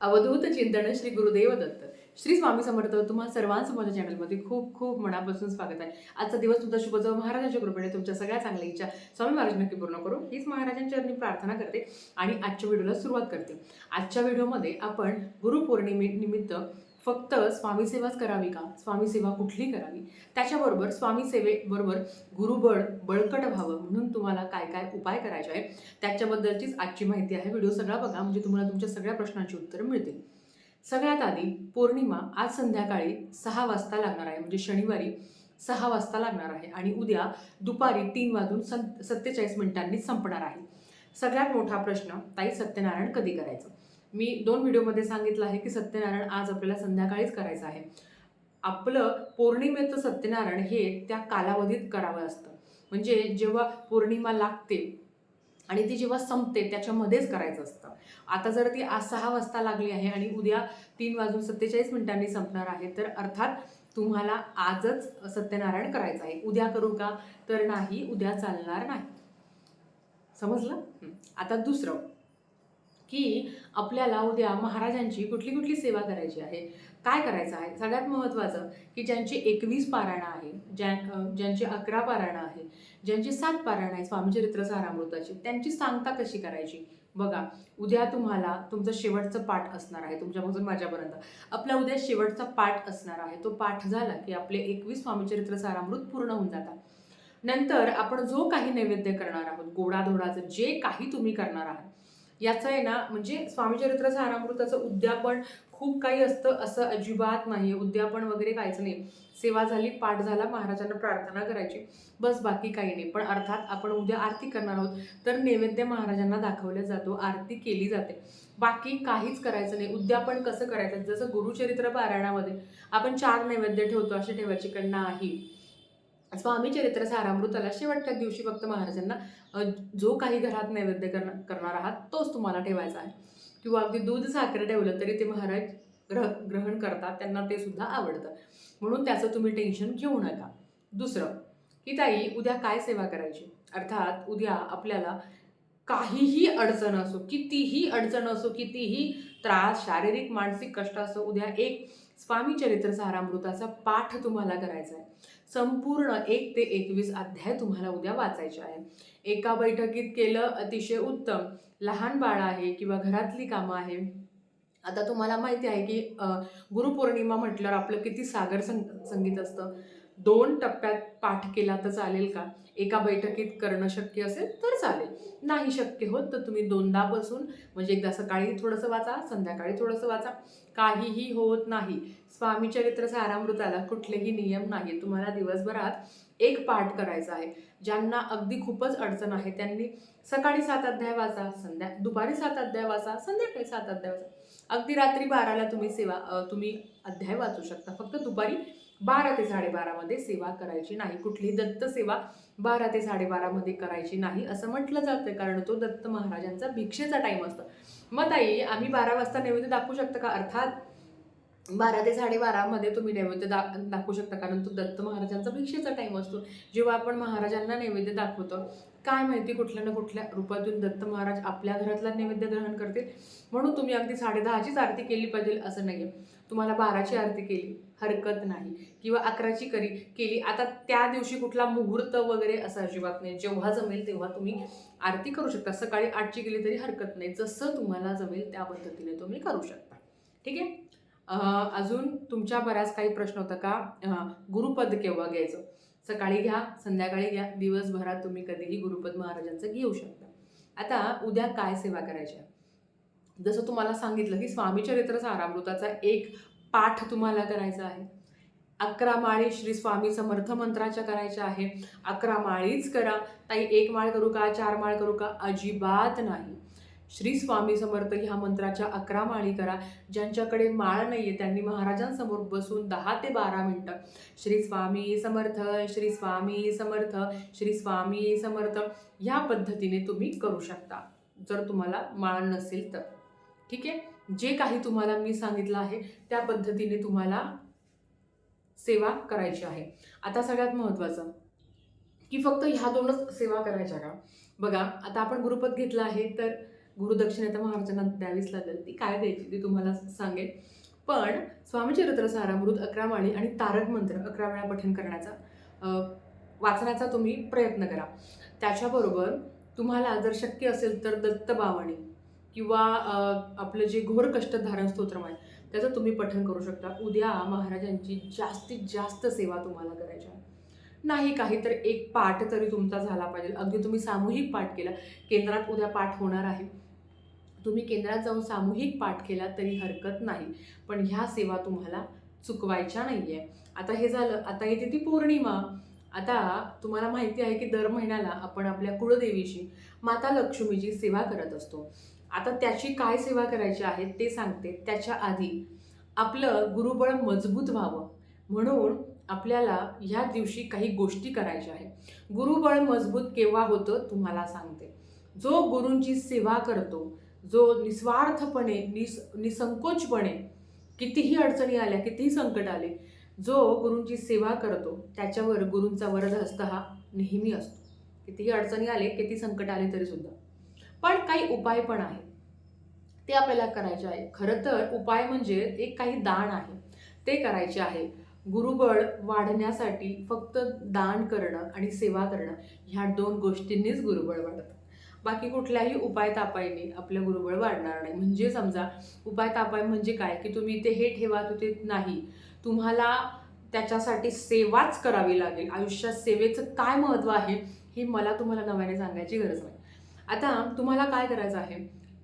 अवधूत चिंतन श्री गुरुदेव दत्त. श्री स्वामी समर्थ तुम्हाला सर्वांचं माझ्या चॅनलमध्ये खूप खूप मनापासून स्वागत आहे. आजचा दिवस तुमचा शुभ जाऊ. महाराजांच्या कृपेने तुमच्या सगळ्या चांगल्या इच्छा स्वामी महाराज नक्की पूर्ण करू. हीच महाराजांच्या चरणी प्रार्थना करते आणि आजच्या व्हिडिओला सुरुवात करते. आजच्या व्हिडिओमध्ये आपण गुरुपौर्णिमे निमित्त फक्त स्वामीसेवाच करावी का? स्वामी सेवा कुठली करावी? त्याच्याबरोबर स्वामीसेवेबरोबर गुरुबळ बळकट व्हावं म्हणून तुम्हाला काय काय उपाय करायचे आहे त्याच्याबद्दलचीच आजची माहिती आहे. व्हिडिओ सगळा बघा म्हणजे तुम्हाला तुमच्या सगळ्या प्रश्नांची उत्तरं मिळतील. सगळ्यात आधी पौर्णिमा आज संध्याकाळी सहा वाजता लागणार आहे म्हणजे शनिवारी सहा वाजता लागणार आहे आणि उद्या दुपारी तीन वाजून सं सत्तेचाळीस मिनिटांनी संपणार आहे. सगळ्यात मोठा प्रश्न ताई सत्यनारायण कधी करायचं? मी दोन व्हिडिओमध्ये सांगितलं आहे की सत्यनारायण आज आपल्याला संध्याकाळीच करायचं आहे. आपलं पौर्णिमेचं सत्यनारायण हे त्या कालावधीत करावं असतं. म्हणजे जेव्हा पौर्णिमा लागते आणि ती जेव्हा संपते त्याच्यामध्येच करायचं असतं. आता जर ती आज सहा वाजता लागली आहे आणि उद्या तीन वाजून सत्तेचाळीस मिनिटांनी संपणार आहे तर अर्थात तुम्हाला आजच सत्यनारायण करायचं आहे. उद्या करू का? तर नाही. उद्या चालणार नाही. समजलं? आता दुसरं. की आपल्याला उद्या महाराजांची कुठली कुठली सेवा करायची आहे? काय करायचं आहे? सगळ्यात महत्त्वाचं की ज्यांची एकवीस पारायणं आहे ज्या ज्यांची अकरा पारायणं आहे ज्यांची सात पारायणं आहे स्वामीचरित्र सारामृताची त्यांची सांगता कशी करायची? बघा उद्या तुम्हाला तुमचं शेवटचं पाठ असणार आहे तुमच्यापासून माझ्यापर्यंत. आपला उद्या शेवटचा पाठ असणार आहे. तो पाठ झाला की आपले एकवीस स्वामीचरित्र सारामृत पूर्ण होऊन जातात. नंतर आपण जो काही नैवेद्य करणार आहोत गोडाधोडाचं जे काही तुम्ही करणार आहात याचं आहे ना म्हणजे स्वामीचरित्र सारामृताचं उद्यापन खूप काही असतं असं अजिबात नाही उद्यापन वगैरे काहीच नाही सेवा झाली पाठ झाला महाराजांना प्रार्थना करायची. बस बाकी काही नाही. पण अर्थात आपण उद्या आरती करणार आहोत. तर नैवेद्य महाराजांना दाखवला जातो. आरती केली जाते. बाकी काहीच करायचं नाही. उद्यापन कसं करायचं? जसं गुरुचरित्र पारायणामध्ये आपण चार नैवेद्य ठेवतो असे ठेवायचे कारण नाही? स्वामी चरित्र सारामृताला शेवटच्या दिवशी फक्त महाराजांना जो काही घरात नैवेद्य करणार करणार आहात तोच तुम्हाला ठेवायचा आहे. किंवा अगदी दूध साखर ठेवलं तरी ते महाराज ग्रह ग्रहण करतात त्यांना ते सुद्धा आवडतं. म्हणून त्याचं तुम्ही टेन्शन घेऊ नका. दुसरं की ताई उद्या काय सेवा करायची? अर्थात उद्या आपल्याला काहीही अडचण असो कितीही अडचण असो कितीही त्रास शारीरिक मानसिक कष्ट असो उद्या एक स्वामी चरित्र सारामृताचा पाठ तुम्हाला करायचा आहे संपूर्ण एक ते एकवीस अध्याय तुम्हाला उद्या वाचायचे आहे. एका बैठकीत केलं अतिशय उत्तम. लहान बाळ आहे किंवा घरातली कामं आहे. आता तुम्हाला माहिती आहे की गुरुपौर्णिमा म्हटल्यावर आपलं किती सागर संग संगीत असतं. दोन टप्प्यात पाठ केला तर चालेल का? एका बैठकीत करणं शक्य असेल तर चालेल. नाही शक्य होत तर तुम्ही दोनदा बसून म्हणजे एकदा सकाळी थोडंसं वाचा संध्याकाळी थोडंसं वाचा. काहीही होत नाही. स्वामीचरित्र सारामृताला कुठलेही नियम नाही तुम्हाला दिवसभरात एक पाठ करायचा आहे. ज्यांना अगदी खूपच अडचण आहे त्यांनी सकाळी सात अध्याय वाचा संध्या दुपारी सात अध्याय वाचा संध्याकाळी सात अध्याय वाचा. अगदी रात्री बाराला तुम्ही सेवा तुम्ही अध्याय वाचू शकता. फक्त दुपारी बारा ते साडेबारामध्ये सेवा करायची नाही. कुठली दत्त सेवा बारा ते साडेबारामध्ये करायची नाही असं म्हटलं जातं कारण तो दत्त महाराजांचा भिक्षेचा टाईम असतो. मग ताई आम्ही बारा वाजता नैवेद्य दाखवू शकता का? अर्थात बारा ते साडेबारामध्ये तुम्ही नैवेद्य दा दाखवू शकता. कारण तो दत्त महाराजांचा भिक्षेचा टाईम असतो. जेव्हा आपण महाराजांना नैवेद्य दाखवतो काय माहिती कुठल्या ना कुठल्या रूपातून दत्त महाराज आपल्या घरातला नैवेद्य ग्रहण करतील? म्हणून तुम्ही अगदी साडेदहाचीच आरती केली पाहिजे असं नाही आहे तुम्हाला बाराची आरती केली. हरकत नाही. किंवा अकराची करी केली आता त्या दिवशी कुठला मुहूर्त वगैरे असं अजिबात नाही. जेव्हा जमेल तेव्हा तुम्ही आरती करू शकता. सकाळी आठची केली तरी हरकत नाही. जसं तुम्हाला जमेल त्या पद्धतीने तुम्ही करू शकता. ठीक आहे? अजून तुमच्या बऱ्याच काही प्रश्न होता का? गुरुपद केव्हा घ्यायचं? सकाळी घ्या संध्याकाळी घ्या. दिवसभरात तुम्ही कधीही गुरुपद महाराजांचं घेऊ शकता. आता उद्या काय सेवा करायची आहे? जसं तुम्हाला सांगितलं की स्वामी चरित्र सारामृताचा एक पाठ तुम्हाला करायचा आहे. अकरा माळी श्री स्वामी समर्थ मंत्राच्या करायच्या आहे. अकरा माळीच करा. ताई एक माळ करू का? चार माळ करू का? अजिबात नाही. श्री स्वामी समर्थ ह्या मंत्राच्या अकरा माळी करा. ज्यांच्याकडे माळ नाही आहे त्यांनी महाराजांसमोर बसून दहा ते बारा मिनटं. श्री स्वामी समर्थ श्री स्वामी समर्थ श्री स्वामी समर्थ ह्या पद्धतीने तुम्ही करू शकता. जर तुम्हाला माळ नसेल तर. ठीक आहे? जे काही तुम्हाला मी सांगितलं आहे त्या पद्धतीने तुम्हाला सेवा करायची आहे. आता सगळ्यात महत्त्वाचं की फक्त ह्या दोनच सेवा करायच्या का? बघा आता आपण गुरुपद घेतलं आहे तर गुरुदक्षिणा तर महाराजांना द्यावीच लागेल. ती काय द्यायची ती तुम्हाला सांगेल पण स्वामीचरित्र सारामृत अकरा माळी आणि तारक मंत्र अकरा वेळा पठण करण्याचा वाचण्याचा तुम्ही प्रयत्न करा. त्याच्याबरोबर तुम्हाला जर शक्य असेल तर दत्तबावणी किंवा आपलं जे घोर कष्टधारण स्तोत्रम आहे त्याचं तुम्ही पठण करू शकता. उद्या महाराजांची जास्तीत जास्त सेवा तुम्हाला करायची आहे. नाही काही तर एक पाठ तरी तुमचा झाला पाहिजे. अगदी तुम्ही सामूहिक पाठ केला. केंद्रात उद्या पाठ होणार आहे. तुम्ही केंद्रात जाऊन सामूहिक पाठ केला तरी हरकत नाही. पण ह्या सेवा तुम्हाला चुकवायच्या नाही आहे आता हे झालं आता येते ती पौर्णिमा. आता तुम्हाला माहिती आहे की दर महिन्याला आपण आपल्या कुळदेवीची माता लक्ष्मीची सेवा करत असतो. आता त्याची काय सेवा करायची आहे ते सांगते. त्याच्या आधी आपलं गुरुबळ मजबूत व्हावं. म्हणून आपल्याला ह्या दिवशी काही गोष्टी करायच्या आहेत. गुरुबळ मजबूत केव्हा होतं तुम्हाला सांगते. जो गुरूंची सेवा करतो जो निस्वार्थपणे निस निसंकोचपणे कितीही अडचणी आल्या कितीही संकट आले जो गुरूंची सेवा करतो त्याच्यावर गुरूंचा वरदहस्त हा नेहमी असतो. कितीही अडचणी आले किती संकट आले तरीसुद्धा पण काही उपाय पण आहेत. ते आपल्याला करायचे आहे खरं तर उपाय म्हणजे एक काही दान आहे. ते करायचे आहे. गुरुबळ वाढण्यासाठी फक्त दान करणं आणि सेवा करणं ह्या दोन गोष्टींनीच गुरुबळ वाढतं. बाकी कुठल्याही उपाय तापायने आपलं गुरुबळ वाढणार नाही. म्हणजे समजा उपाय तापाय म्हणजे काय? की तुम्ही इथे हे ठेवा तिथे नाही. तुम्हाला त्याच्यासाठी सेवाच करावी लागेल. आयुष्यात सेवेचं काय महत्त्व आहे हे मला तुम्हाला नव्याने सांगायची गरज नाही. आता तुम्हाला काय करायचं आहे?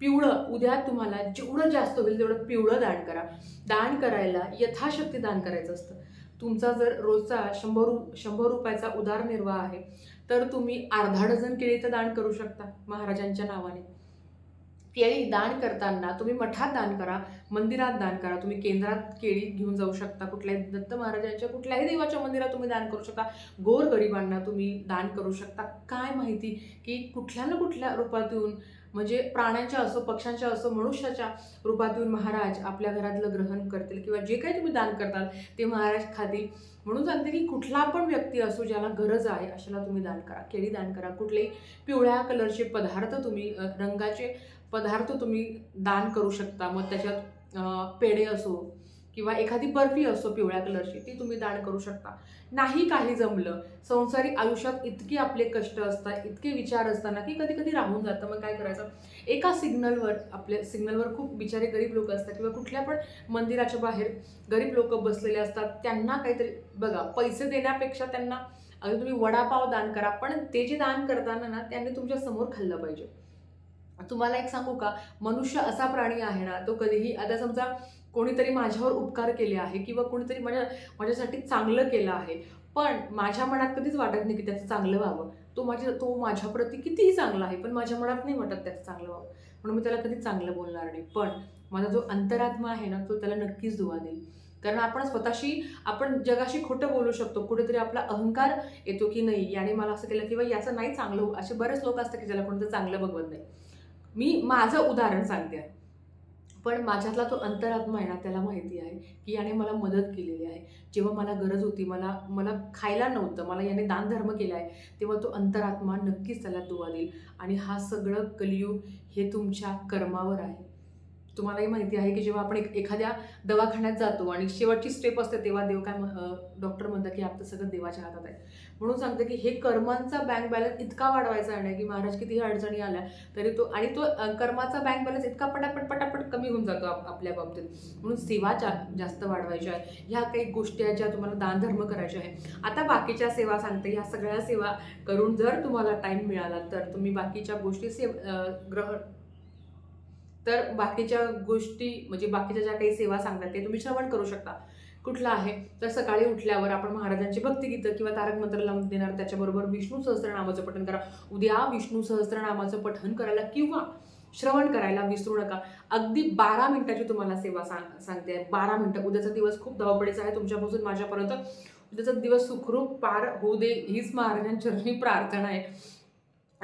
पिवळं उद्या तुम्हाला जेवढं जास्त होईल तेवढं पिवळं दान करा. दान करायला यथाशक्ती दान करायचं असतं. तुमचा जर रोजचा शंभर रु शंभर रुपयाचा उदारनिर्वाह आहे तर तुम्ही अर्धा डझन केळी तर दान करू शकता महाराजांच्या नावाने. केळी दान करताना तुम्ही मठात दान करा मंदिरात दान करा तुम्ही केंद्रात केळी घेऊन जाऊ शकता कुठल्याही दत्त महाराजांच्या कुठल्याही देवाच्या मंदिरात तुम्ही दान करू शकता गोरगरिबांना तुम्ही दान करू शकता. काय माहिती की कुठल्या ना कुठल्या रूपात येऊन म्हणजे प्राण्यांच्या असो पक्ष्यांच्या असो मनुष्याच्या रूपात येऊन महाराज आपल्या घरातलं ग्रहण करतील किंवा जे काही तुम्ही दान करताल ते महाराज खातील. म्हणून सांगते की कुठला पण व्यक्ती असो ज्याला गरज आहे अशाला तुम्ही दान करा. केळी दान करा. कुठलेही पिवळ्या कलरचे पदार्थ तुम्ही रंगाचे पदार्थ तुम्ही दान करू शकता. मग त्याच्यात पेढे असो किंवा एखादी बर्फी असो पिवळ्या कलरची ती तुम्ही दान करू शकता. नाही काही जमलं संसारिक आयुष्यात इतके आपले कष्ट असतात इतके विचार असताना की कधी कधी राहून जातं. मग काय करायचं? एका सिग्नलवर आपल्या सिग्नलवर खूप बिचारे गरीब लोक असतात किंवा कुठल्या पण मंदिराच्या बाहेर गरीब लोक बसलेले असतात त्यांना काहीतरी बघा पैसे देण्यापेक्षा त्यांना अगदी तुम्ही वडापाव दान करा पण ते जे दान करताना ना त्यांनी तुमच्यासमोर खाल्लं पाहिजे. तुम्हाला एक सांगू का? मनुष्य असा प्राणी आहे ना तो कधीही आता समजा कोणीतरी माझ्यावर उपकार केले आहे किंवा कोणीतरी माझ्या माझ्यासाठी चांगलं केलं आहे पण माझ्या मनात कधीच वाटत नाही की त्याचं चांगलं व्हावं. तो माझ्या तो माझ्याप्रती कितीही चांगला आहे पण माझ्या मनात नाही वाटत त्याचं चांगलं व्हावं. म्हणून मी त्याला कधी चांगलं बोलणार नाही. पण माझा जो अंतरात्मा आहे ना तो त्याला नक्कीच दुवा देईल. कारण आपण स्वतःशी आपण जगाशी खोटं बोलू शकतो. कुठेतरी आपला अहंकार येतो की नाही याने मला असं केलं किंवा याचं नाही चांगलं असे बरेच लोक असतात की ज्याला कोणतं चांगलं बघवत नाही. मी माझं उदाहरण सांगते. आहे पण माझ्यातला तो अंतरात्मा आहे ना त्याला माहिती आहे की याने मला मदत केलेली आहे. जेव्हा मला गरज होती मला मला खायला नव्हतं मला याने दानधर्म केला आहे तेव्हा तो अंतरात्मा नक्कीच त्याला दुवा देईल. आणि हा सगळं कलियुग हे तुमच्या कर्मावर आहे. तुम्हालाही माहिती आहे की जेव्हा आपण एक एखाद्या दवाखान्यात जातो आणि शेवटची स्टेप असते तेव्हा देव काय डॉक्टर म्हणतात की आपलं सगळं देवाच्या हातात आहे. म्हणून सांगते की हे कर्मांचा बँक बॅलन्स इतका वाढवायचा आहे की महाराज कितीही अडचणी आल्या तरी तो आणि तो कर्माचा बँक बॅलन्स इतका पटापट पटापट कमी होऊन जातो आपल्या बाबतीत. म्हणून सेवा जा जास्त वाढवायची आहे. ह्या काही गोष्टी आहेत ज्या तुम्हाला दानधर्म करायचे आहे. आता बाकीच्या सेवा सांगते ह्या सगळ्या सेवा करून जर तुम्हाला टाईम मिळाला तर तुम्ही बाकीच्या गोष्टी सेव ग्रहण तर बाकीच्या गोष्टी म्हणजे बाकीच्या ज्या काही सेवा सांगतात ते तुम्ही श्रवण करू शकता. कुठला आहे? तर सकाळी उठल्यावर आपण महाराजांची भक्तिगीतं किंवा तारक मंत्र लावून देणार त्याच्याबरोबर विष्णू सहस्त्रनामाचं पठण करा. उद्या विष्णू सहस्त्रनामाचं पठण करायला किंवा श्रवण करायला विसरू नका. अगदी बारा मिनिटाची तुम्हाला सेवा सांग सांगते. बारा मिनटं. उद्याचा दिवस खूप धावपडीचा आहे तुमच्यापासून माझ्यापर्यंत. उद्याचा दिवस सुखरूप पार होऊ दे. हीच महाराजांचरणी प्रार्थना आहे.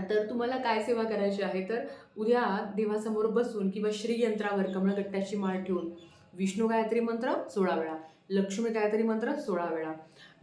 तर तुम्हाला काय सेवा करायची आहे तर उद्या देवासमोर बसून किंवा श्रीयंत्रावर कमळगट्ट्याची माळ ठेवून विष्णू गायत्री मंत्र सोळा वेळा लक्ष्मी गायत्री मंत्र सोळा वेळा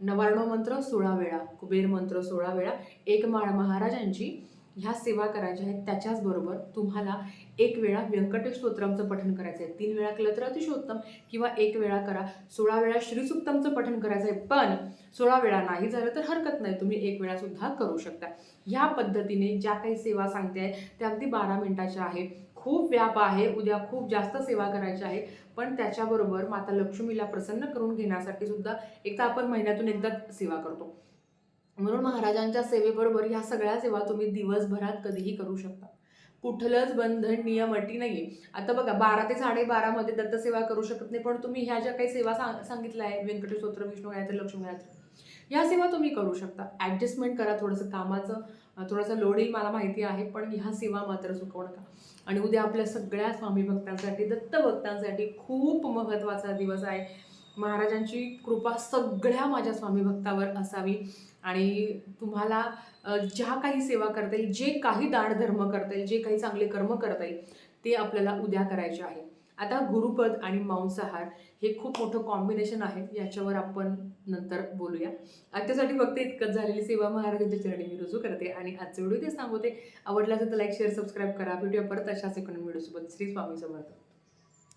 नवार्णव मंत्र सोळा वेळा कुबेर मंत्र सोळा वेळा एक माळ महाराजांची ह्या सेवा करायच्या आहेत त्याच्याचबरोबर तुम्हाला एक वेळा व्यंकटेश स्तोत्रमचं पठण करायचं आहे. तीन वेळा केलं तर अतिशोत्तम किंवा एक वेळा करा सोळा वेळा श्रीसुक्तमचं पठण करायचं आहे. पण सोळा वेळा नाही झालं तर हरकत नाही तुम्ही एक वेळा सुद्धा करू शकता. ह्या पद्धतीने ज्या काही सेवा सांगते आहे त्या अगदी बारा मिनिटाच्या आहे खूप व्याप आहे उद्या खूप जास्त सेवा करायची आहे. पण त्याच्याबरोबर माता लक्ष्मीला प्रसन्न करून घेण्यासाठी सुद्धा एक तर आपण महिन्यातून एकदा सेवा करतो. म्हणून महाराजांच्या सेवेबरोबर ह्या सगळ्या सेवा तुम्ही दिवसभरात कधीही करू शकता. कुठलंच बंधन नियम अटी नाहीये. आता बघा बारा ते साडेबारामध्ये दत्तसेवा करू शकत नाही पण तुम्ही ह्या ज्या काही सेवा सांग सांगितल्या आहे व्यंकटेश स्तोत्र विष्णू गायत्री लक्ष्मी गायत्री ह्या सेवा तुम्ही करू शकता. ॲडजस्टमेंट करा थोडंसं कामाचं थोडंसं लोड येईल मला माहिती आहे पण ह्या सेवा मात्र चुकवू नका. आणि उद्या आपल्या सगळ्या स्वामी भक्तांसाठी दत्त भक्तांसाठी खूप महत्त्वाचा दिवस आहे. महाराजांची कृपा सगळ्या माझ्या स्वामी भक्तावर असावी. आणि तुम्हाला ज्या काही सेवा करता येईल जे काही दानधर्म करता येईल जे काही चांगले कर्म करता येईल ते आपल्याला उद्या करायचे आहे. आता गुरुपद आणि मांसाहार हे खूप मोठं कॉम्बिनेशन आहे याच्यावर आपण नंतर बोलूया. आजच्यासाठी फक्त इतकंच झालेली सेवा महाराजांच्या चरणी मी रुजू करते आणि आजचे व्हिडिओ ते सांगते आवडला असेल तर लाईक शेअर सबस्क्राईब करा. व्हिडिओ परत अशाच एकोण व्हिडिओसोबत श्री स्वामी समर्थ.